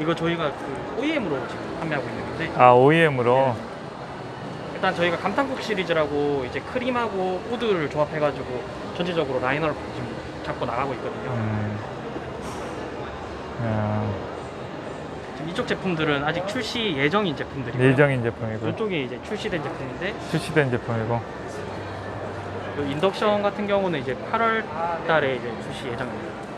이거 저희가 그 OEM으로 지금 판매하고 있는 건데 아 OEM으로 일단 저희가 감탄국 시리즈라고 이제 크림하고 우드를 조합해가지고 전체적으로 라이너를 지금 잡고 나가고 있거든요. 음. 야, 지금 이쪽 제품들은 아직 출시 예정인 제품들이고요. 예정인 제품이고 이쪽이 이제 출시된 제품인데 출시된 제품이고 그 인덕션 같은 경우는 이제 8월 달에 이제 출시 예정입니다.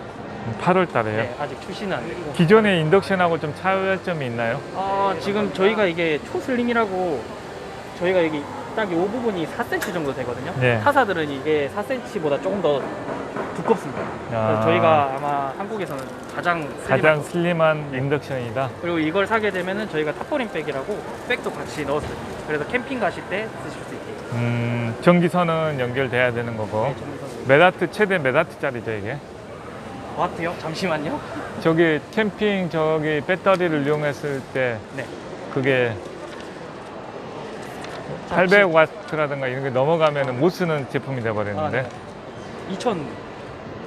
8월 달에요. 네, 아직 출시는 안 됐고. 기존의 인덕션하고 좀 차이점이 있나요? 어, 지금 저희가 이게 초슬림이라고 저희가 여기 딱 이 부분이 4cm 정도 되거든요. 네. 타사들은 이게 4cm보다 조금 더 두껍습니다. 아. 그래서 저희가 아마 한국에서는 가장 가장 슬림한 슬림한 네. 인덕션이다. 그리고 이걸 사게 되면은 저희가 탑포린 백이라고 백도 같이 넣었어요. 그래서 캠핑 가실 때 쓰실 수 있게. 음, 전기선은 연결돼야 되는 거고 네. 메다트 최대 메다트짜리죠 이게. 와트요? 잠시만요. 저기 캠핑 저기 배터리를 이용했을 때 네. 그게 800 와트라든가 이런 게 넘어가면 못 쓰는 제품이 아, 돼버리는데 네. 2000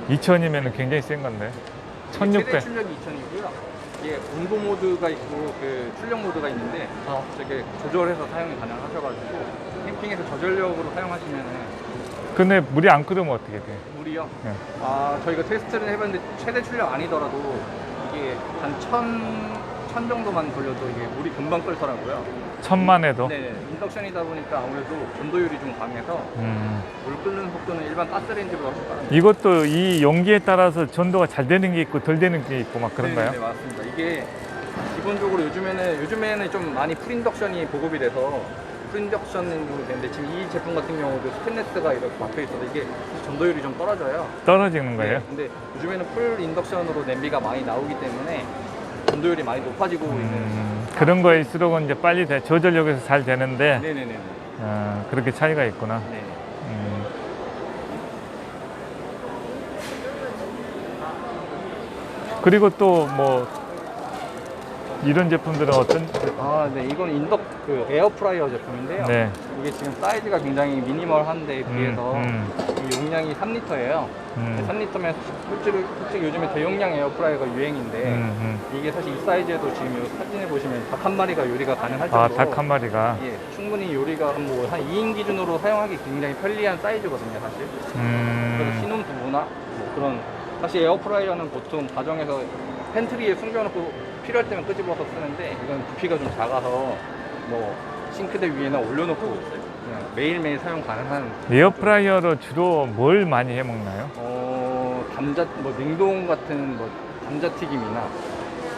2000이면 굉장히 센 건데 최대 1600 출력이 2000이고요. 이게 온도 모드가 있고 그 출력 모드가 있는데 아, 저게 조절해서 사용이 가능하셔가지고 캠핑에서 저전력으로 사용하시면은 근데 물이 안 끓으면 어떻게 돼? 물이요. 네. 아 저희가 테스트를 해봤는데 최대 출력 아니더라도 이게 한1000 1000 정도만 걸려도 이게 물이 금방 끓더라고요. 천만 해도 네, 인덕션이다 보니까 아무래도 전도율이 좀 강해서 음. 물 끓는 속도는 일반 가스레인지보다 훨씬 빠릅니다. 이것도 이 용기에 따라서 전도가 잘 되는 게 있고 덜 되는 게 있고 막 그런가요? 네, 네, 맞습니다. 이게 기본적으로 요즘에는 요즘에는 좀 많이 프린덕션이 보급이 돼서 프린덕션으로 되는데 지금 이 제품 같은 경우도 스테인레스가 이렇게 막혀 있어서 이게 전도율이 좀 떨어져요. 떨어지는 거예요? 네, 근데 요즘에는 풀 인덕션으로 냄비가 많이 나오기 때문에 전도율이 많이 높아지고 있는. 음, 그런 거일수록은 이제 빨리 돼, 저전력에서 잘 되는데 네네네. 어, 그렇게 차이가 있구나. 네. 음. 그리고 또 뭐 이런 제품들은 어떤? 아, 네. 이건 인덕 그 에어프라이어 제품인데요. 네. 이게 지금 사이즈가 굉장히 미니멀한 데에 비해서 음, 이 용량이 3리터예요. 음, 3리터면 솔직히, 솔직히 요즘에 대용량 에어프라이어가 유행인데 음, 음. 이게 사실 이 사이즈에도 지금 이 사진에 보시면 닭 한 마리가 요리가 가능할 아, 정도로 닭한 마리가. 예, 충분히 요리가 뭐한 2인 기준으로 사용하기 굉장히 편리한 사이즈거든요, 사실. 그래서 음, 신혼 부부나 뭐 그런 사실 에어프라이어는 보통 가정에서 팬트리에 숨겨놓고 필요할 때만 끄집어서 쓰는데 이건 부피가 좀 작아서 뭐 싱크대 위에나 올려놓고 그냥 매일매일 사용 가능한 에어프라이어로 주로 뭘 많이 해 먹나요? 어 감자 뭐 냉동 같은 뭐 감자튀김이나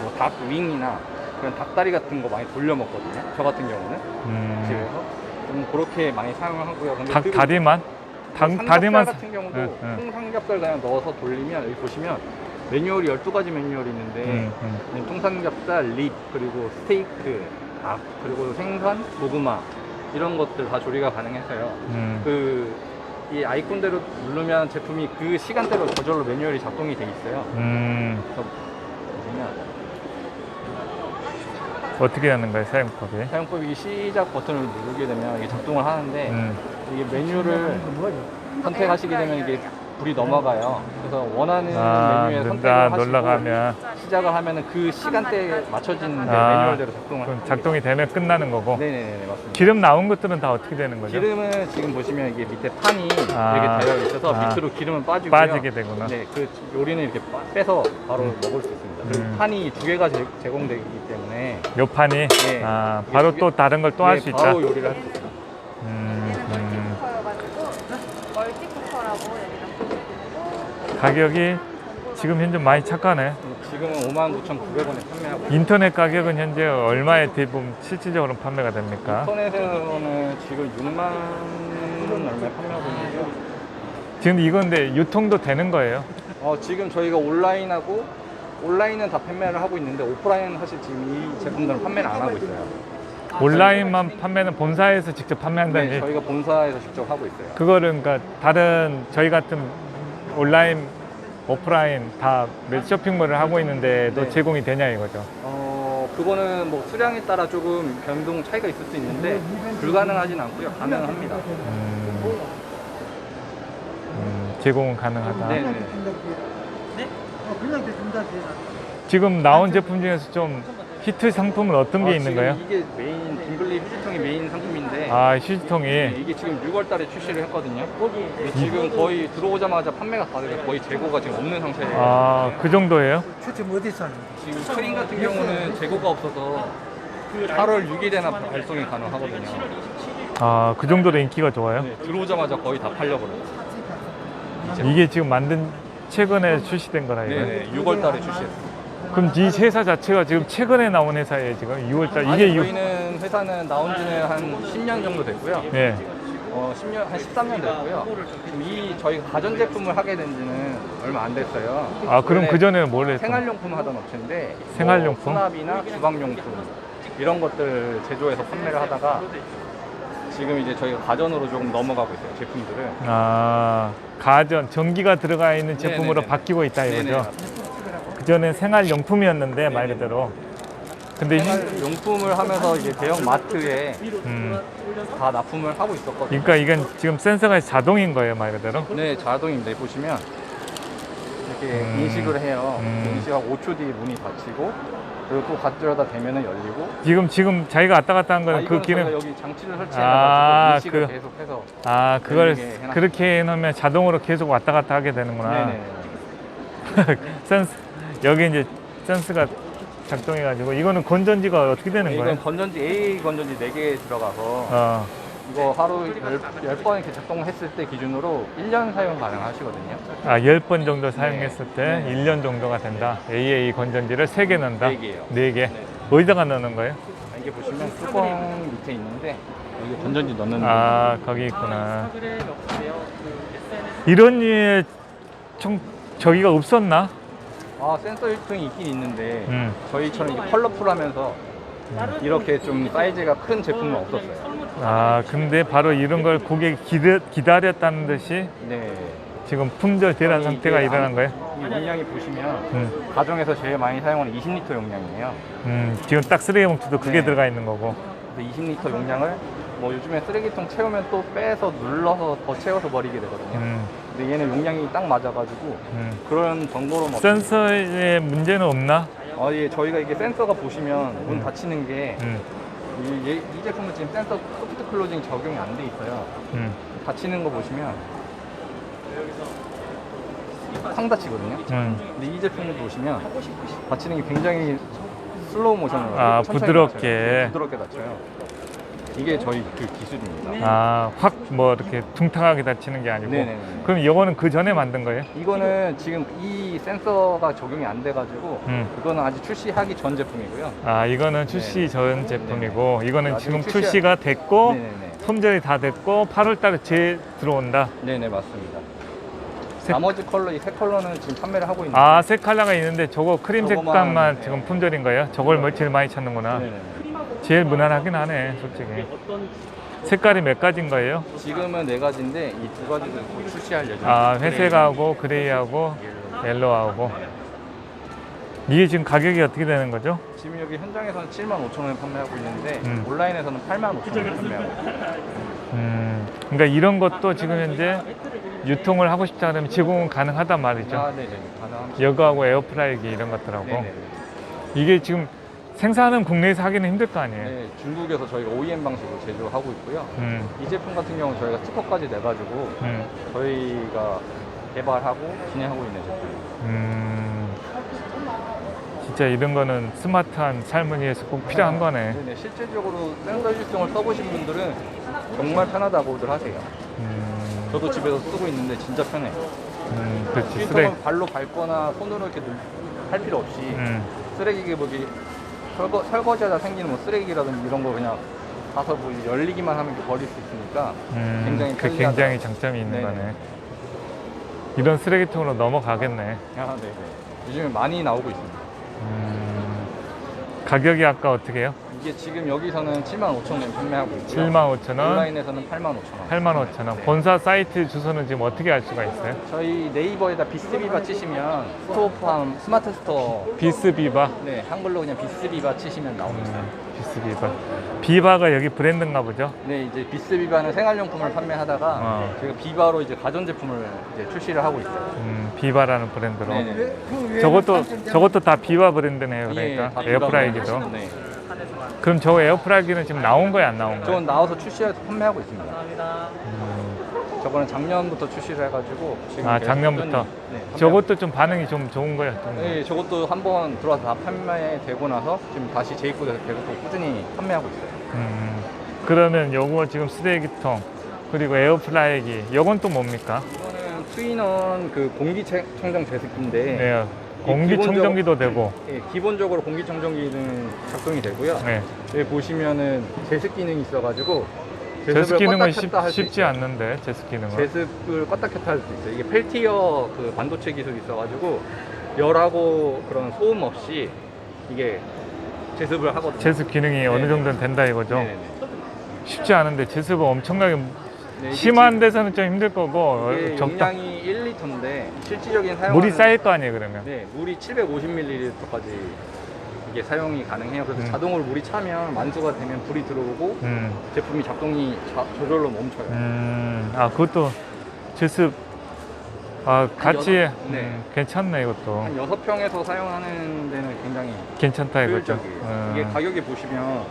뭐 닭 윙이나 그런 닭다리 같은 거 많이 돌려 먹거든요. 저 같은 경우는 음, 집에서 좀 그렇게 많이 사용을 하고요. 근데 닭 그리고 다리만? 닭 삼겹살 다리만 같은 경우도 응, 응. 통삼겹살 그냥 넣어서 돌리면 여기 보시면 매뉴얼이 12가지 매뉴얼이 있는데 음, 음. 네, 통삼겹살, 립, 그리고 스테이크, 닭, 그리고 생선, 고구마 이런 것들 다 조리가 가능해서요. 음. 그 이 아이콘대로 누르면 제품이 그 시간대로 저절로 매뉴얼이 작동이 돼 있어요. 음, 그래서 보시면 어떻게 하는 거예요, 사용법이? 사용법이 시작 버튼을 누르게 되면 이게 작동을 하는데 음, 이게 메뉴를 선택하시게 되면 이게 불이 넘어가요. 그래서 원하는 아, 메뉴에 눈다 선택을 하시고 놀러 가면 시작을 하면은 그 시간대에 맞춰진 네, 아, 매뉴얼대로 작동을 그럼 합니다. 작동이 되면 끝나는 거고 네네네 맞습니다. 기름 나온 것들은 다 어떻게 되는 거죠? 기름은 지금 보시면 이게 밑에 판이 아, 이렇게 되어 있어서 아. 밑으로 기름은 빠지고요. 빠지게 되구나. 네, 그 요리는 이렇게 빠- 빼서 바로 먹을 수 있습니다. 그리고 음. 판이 두 개가 제, 제공되기 때문에 요 판이 네. 아, 바로 또 다른 걸 또할 네, 수 있다. 바로 요리를 할 수 있습니다. 가격이 지금 현재 많이 착하네. 지금은 59,900원에 판매하고. 인터넷 가격은 현재 얼마에 대부분 실질적으로 판매가 됩니까? 인터넷에서는 지금 6만 원 얼마에 판매하고 있는데요. 지금 이건데 유통도 되는 거예요? 어, 지금 저희가 온라인하고 온라인은 다 판매를 하고 있는데 오프라인은 사실 지금 이 제품들은 판매를 안 하고 있어요. 온라인만 판매는 본사에서 직접 판매한다는 네. 저희가 본사에서 직접 하고 있어요. 그거를 그러니까 다른 저희 같은 온라인, 오프라인 다 쇼핑몰을 하고 있는데도 네. 제공이 되냐 이거죠. 어, 그거는 뭐 수량에 따라 조금 변동 차이가 있을 수 있는데 불가능하진 않고요. 가능합니다. 음, 음, 제공은 가능하다. 네, 네. 그냥. 지금 나온 제품 중에서 좀 히트 상품은 어떤 게 아, 있는 지금 거예요? 이게 메인 빈블리 휴지통이 메인 상품인데 아, 네, 휴지통이. 이게 지금 6월달에 출시를 했거든요. 근데 지금 거의 들어오자마자 판매가 다 돼서 거의 재고가 지금 없는 상태예요. 아, 그 정도예요? 추첨 어디서 하는 지금 크림 같은 경우는 재고가 없어서 8월 6일에나 발송이 가능하거든요. 아, 그 정도로 인기가 좋아요? 네, 들어오자마자 거의 다 팔려버려요. 이게 지금 만든 최근에 출시된 거라 이거요? 네네, 6월달에 출시했어요. 그럼 이 회사 자체가 지금 최근에 나온 회사예요 지금 6월달 아니, 이게 6... 저희는 회사는 나온 지는 한 10년 정도 됐고요. 예. 어, 10년, 한 13년 됐고요. 지금 이 저희 가전 제품을 하게 된 지는 얼마 안 됐어요. 아 그럼 원래 그 전에 뭘 했어? 생활용품 하던 업체인데 생활용품? 뭐 수납이나 주방용품 이런 것들 제조해서 판매를 하다가 지금 이제 저희가 가전으로 조금 넘어가고 있어요 제품들을 아 가전 전기가 들어가 있는 제품으로 네네네. 바뀌고 있다 이거죠? 네네. 그 전에 생활용품이었는데 말 그대로. 근데 이- 생활 용품을 하면서 이제 대형 마트에 음, 다 납품을 하고 있었거든요 그러니까 이건 지금 센서가 자동인 거예요 말 그대로. 네 자동입니다 보시면 이렇게 음. 인식을 해요 음. 인식하고 5초 뒤에 문이 닫히고 그리고 또 가져다 대면은 열리고 지금 지금 자기가 왔다 갔다 한 아, 거는 그 이거는 저희가 기능. 여기 장치를 아, 설치해가지고 인식을 그- 계속해서 아 그걸 열리게. 그렇게 해놓으면 자동으로 계속 왔다 갔다 하게 되는구나. 네네 센스 여기 이제 센스가 작동해가지고 이거는 건전지가 어떻게 되는 거예요? 이건 건전지 AA 건전지 4개 들어가서 어, 이거 하루 10, 번 이렇게 작동했을 때 기준으로 1년 사용 가능하시거든요. 아, 10번 정도 사용했을 때 네. 1년 정도가 된다. AA 건전지를 3개 넣는다. 네 개요. 4개. 어디다가 넣는 거예요? 이게 보시면 뚜껑 밑에 있는데 여기 건전지 넣는 아, 거기 있구나. 이런 류의 총 저기가 없었나? 아 센서 유통이 있긴 있는데 음. 저희처럼 이렇게 컬러풀하면서 이렇게 좀 사이즈가 큰 제품은 없었어요. 아, 근데 바로 이런 걸 고객이 기다, 기다렸다는 듯이 네. 지금 품절 대란 저희 상태가 이게 일어난 안- 거예요? 이 용량이 보시면 음, 가정에서 제일 많이 사용하는 20리터 용량이에요. 음, 지금 딱 쓰레기 봉투도 그게 네. 들어가 있는 거고. 그래서 20리터 용량을 뭐 요즘에 쓰레기통 채우면 또 빼서 눌러서 더 채워서 버리게 되거든요. 음, 근데 얘는 용량이 딱 맞아가지고 음. 그런 정보로 막 센서에 문제는 없나? 아, 예, 저희가 이게 센서가 보시면 문 음. 닫히는 게 음, 이, 얘- 이 제품은 지금 센서 소프트 클로징 적용이 안 돼 있어요. 음, 닫히는 거 보시면 상 닫히거든요. 음. 근데 이 제품을 보시면 닫히는 게 굉장히 슬로우 모션으로 아, 천천히 부드럽게. 닫혀요. 네, 부드럽게 닫혀요. 이게 저희 그 기술입니다. 아, 확 뭐 이렇게 둥탕하게 닫히는 게 아니고. 네네네. 그럼 이거는 그 전에 만든 거예요? 이거는 지금 이 센서가 적용이 안 돼가지고 음. 이거는 아직 출시하기 전 제품이고요. 아, 이거는 출시 네네. 전 제품이고, 이거는 지금 출시할- 출시가 됐고, 네네네. 품절이 다 됐고, 8월 달에 재 들어온다. 네네 맞습니다. 색- 나머지 컬러 이 세 컬러는 지금 판매를 하고 있는데 아, 세 컬러가 있는데 저거 크림 저거만, 색감만 네. 지금 품절인 거예요? 저걸 뭐 제일 많이 찾는구나. 네네네. 제일 무난하긴 하네, 솔직히. 색깔이 몇 가지인 거예요? 지금은 네 가지인데 이 두 가지도 곧 출시할 예정입니다. 아, 회색하고 그레이하고 옐로우하고. 이게 지금 가격이 어떻게 되는 거죠? 지금 여기 현장에서는 7만 5천 원에 판매하고 있는데 음. 온라인에서는 8만 5천 원에 판매하고. 음, 그러니까 이런 것도 지금 현재 유통을 하고 싶지 않으면 제공은 가능하단 말이죠. 아, 네네 가능합니다. 여그하고 에어프라이기 이런 것들하고. 네네. 이게 지금 생산은 국내에서 하기는 힘들 거 아니에요. 네, 중국에서 저희가 OEM 방식으로 제조하고 있고요. 음, 이 제품 같은 경우는 저희가 스티커까지 내가지고 음, 저희가 개발하고 진행하고 있는 제품입니다. 음. 진짜 이런 거는 스마트한 위해서 꼭 필요한 거네. 네네, 실질적으로 센서 일정을 써보신 분들은 정말 편하다고들 하세요. 음, 저도 집에서 쓰고 있는데 진짜 편해요. 음, 그렇지. 쓰레기. 발로 밟거나 손으로 이렇게 눌- 할 필요 없이 음, 쓰레기 뭐기 설거, 설거지하다 생기는 뭐 쓰레기라든지 이런 거 그냥 가서 뭐 열리기만 하면 이렇게 버릴 수 있으니까 음, 굉장히 그 편리하다. 굉장히 장점이 있는 네네. 거네. 이런 쓰레기통으로 넘어가겠네. 아, 네네. 요즘에 많이 나오고 있습니다. 음, 가격이 아까 어떻게 해요? 이게 지금 여기서는 75,000원 판매하고 있고요. 75,000원, 온라인에서는 85,000원. 85,000원. 본사 사이트 주소는 지금 어떻게 알 수가 있어요? 저희 네이버에다 비스비바 치시면 스토어팜 스마트 스토어 비스비바. 네 한글로 그냥 비스비바 치시면 나옵니다. 음, 비스비바. 비바가 여기 브랜드인가 보죠? 네 이제 비스비바는 생활용품을 판매하다가 어. 저희가 비바로 이제 가전제품을 이제 출시를 하고 있어요. 음, 비바라는 브랜드로. 네네. 저것도 저것도 다 비바 브랜드네요. 예, 그러니까 다 에어프라이기도. 네. 그럼 저 에어프라이기는 지금 나온 거야 안 나온 거야? 저건 나와서 출시해서 판매하고 있습니다. 음, 저거는 작년부터 출시를 해가지고 지금 아 계속 작년부터. 꾸준히, 네, 판매하고 저것도 좀 반응이 좀 좋은 거야. 좀. 네, 저것도 한 번 들어와서 다 판매되고 나서 지금 다시 재입고돼서 계속 또 꾸준히 판매하고 있어요. 음, 그러면 요거 지금 쓰레기통 그리고 에어프라이기 요건 또 뭡니까? 트윈원 그 공기청정 제습기인데 네, 공기청정기도 되고. 예, 기본적으로 공기청정기는 작동이 되고요. 네. 여기 보시면은 제습 기능이 있어가지고 제습 기능은 껐다 쉽, 켰다 할수 쉽지 있어요. 않는데 제습 기능은. 제습을 껐다 켰다 할 수 있어요. 이게 펠티어 그 반도체 기술이 있어가지고 열하고 그런 소음 없이 이게 제습을 하거든요. 제습 기능이 어느 네. 정도는 된다 이거죠. 네네네. 쉽지 않은데 제습은 엄청나게 네, 이게 심한 데서는 좀 힘들 거고 이게 적당 용량이 1리터인데 실질적인 사용 물이 쌓일 거 아니에요 그러면. 네, 물이 750ml까지 이게 사용이 가능해요. 그래서 음. 자동으로 물이 차면 만수가 되면 불이 들어오고 음, 제품이 작동이 자- 저절로 멈춰요. 음, 아 그것도 제습 아 같이 여섯- 네. 음, 괜찮네 이것도 한 6평에서 사용하는 데는 굉장히 괜찮다 이거죠. 효율적이에요. 음, 이게 가격이 보시면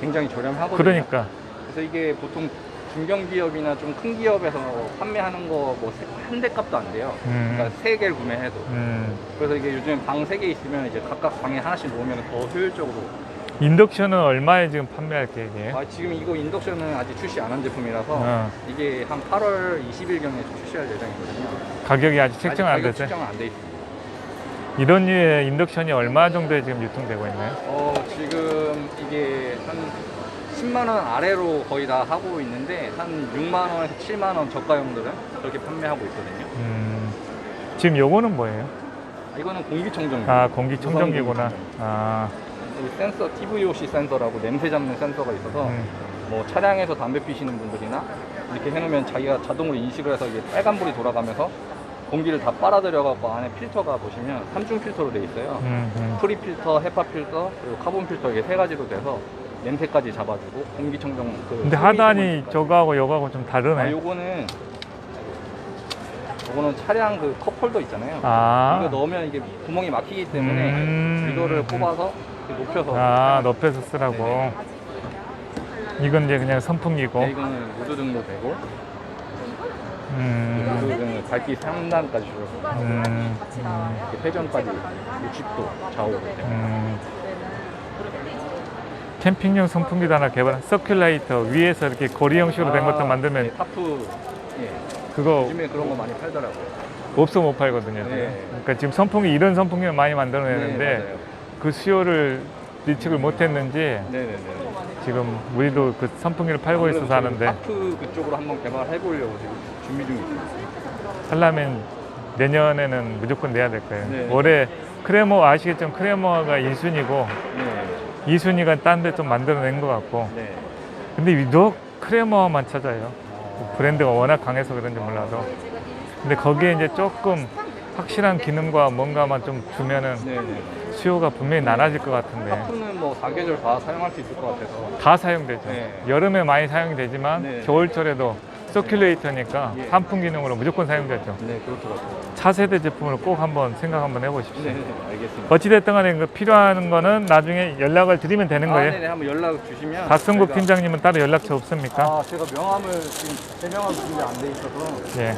굉장히 저렴하거든요. 그러니까 그래서 이게 보통 중견기업이나 좀 큰 기업에서 판매하는 거뭐한 대 값도 안 돼요. 음, 그러니까 세 개를 구매해도. 음, 그래서 이게 요즘 방 세 개 있으면 이제 각각 방에 하나씩 놓으면 더 효율적으로. 인덕션은 얼마에 지금 판매할 계획이에요? 아, 지금 이거 인덕션은 아직 출시 안 한 제품이라서 어. 이게 한 8월 20일경에 출시할 예정이거든요. 가격이 아직 책정 안 됐어요? 책정은 안돼 있습니다. 이런 류의 인덕션이 얼마 정도에 지금 유통되고 있나요? 어, 지금 이게 한 10만 원 아래로 거의 다 하고 있는데 한 6만 원에서 7만 원 저가형들은 그렇게 판매하고 있거든요. 음, 지금 요거는 뭐예요? 아, 이거는 공기청정기. 아 공기청정기구나. 무선. 아, 이 센서 TVOC 센서라고 냄새 잡는 센서가 있어서 음, 뭐 차량에서 담배 피시는 분들이나 이렇게 해놓으면 자기가 자동으로 인식을 해서 이게 빨간불이 돌아가면서 공기를 다 빨아들여갖고 안에 필터가 보시면 삼중 필터로 돼 있어요. 음, 음. 프리 필터, 헤파 필터, 그리고 카본 필터 이게 세 가지로 돼서 냄새까지 잡아주고 공기청정. 그 근데 하단이 저거하고 요거하고 좀 아, 다르네. 요거는 요거는 차량 그 컵홀더 있잖아요. 아, 이거 넣으면 이게 구멍이 막히기 때문에 음. 이거를 뽑아서 이렇게 높여서 아 높여서 쓰라고. 네네. 이건 이제 그냥 선풍기고. 네, 이거는 무드 등도 되고 음, 무드 등은 밝기 3단까지 줄여서 음, 음, 이렇게 회전까지 60도 좌우로 되고 음. 캠핑용 선풍기도 하나 개발. 서큘레이터 위에서 이렇게 고리 형식으로 된 것도 아, 만들면 네, 타프 예. 그거 요즘에 그런 거 많이 팔더라고요. 없어 못 팔거든요. 네. 그러니까 지금 선풍기 이런 선풍기를 많이 만들어내는데 네. 그 수요를 예측을 못했는지 네 네 네. 지금 우리도 그 선풍기를 팔고 있어서 하는데 타프 그쪽으로 한번 개발해 보려고 지금 준비 중에 있어요. 하려면 내년에는 무조건 내야 될 거예요. 네. 올해 크레모 아시겠지만 크레모가 1순위고 네. 2순위가 딴 데 좀 만들어낸 것 같고 네. 근데 유독 크레모만 찾아요. 브랜드가 워낙 강해서 그런지 몰라도 근데 거기에 이제 조금 확실한 기능과 뭔가만 좀 주면은 네네. 수요가 분명히 많아질 것 같은데 타프는 뭐 사계절 다 사용할 수 있을 것 같아서. 다 사용되죠. 네. 여름에 많이 사용이 되지만 네. 겨울철에도 서큘레이터니까 예. 환풍 기능으로 무조건 사용되죠. 네, 그렇더라고요. 차세대 제품을 꼭 한번 생각 한번 해보십시오. 네, 네, 알겠습니다. 어찌됐든 간에 그 필요한 거는 나중에 연락을 드리면 되는 아, 거예요. 네네, 한번 연락 주시면. 박승국 저희가- 팀장님은 따로 연락처 없습니까? 아, 제가 명함을 지금 제 명함 준비 안 돼 있어서 예.